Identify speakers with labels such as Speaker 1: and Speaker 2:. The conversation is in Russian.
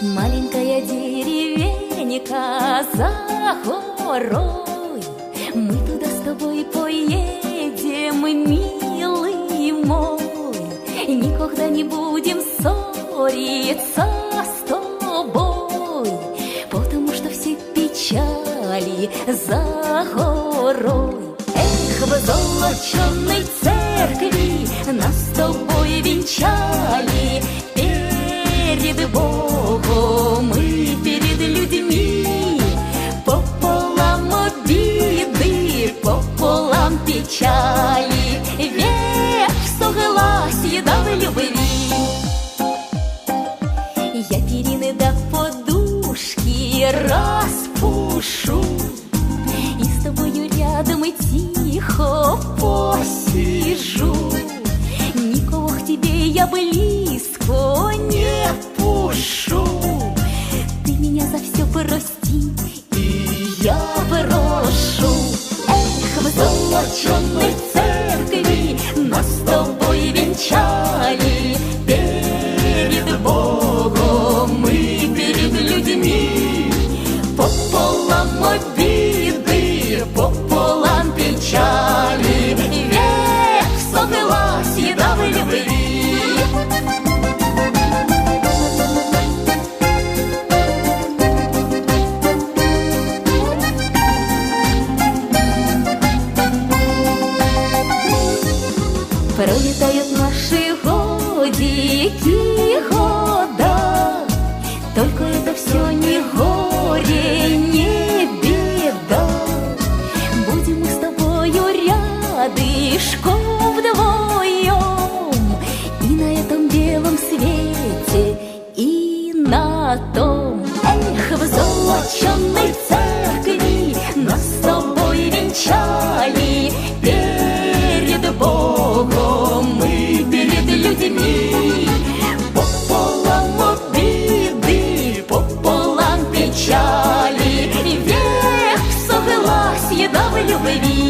Speaker 1: Маленькая деревенька за горой Мы туда с тобой поедем, милый мой. Никогда не будем ссориться с тобой Потому что все печали за горой. Эх, в золоченой церкви перины до подушки распушу. И с тобою рядом и тихо посижу. Никого к тебе я близко не пушу Ты меня за все прости, и я прошу Эх, в золоченой церкви нас с тобой венчали Перед Богом Пролетают наши годики, года Только это все не горе, не беда. Будем мы с тобою рядышком вдвоем И на этом белом свете, и на том. Эх, в золоченой baby.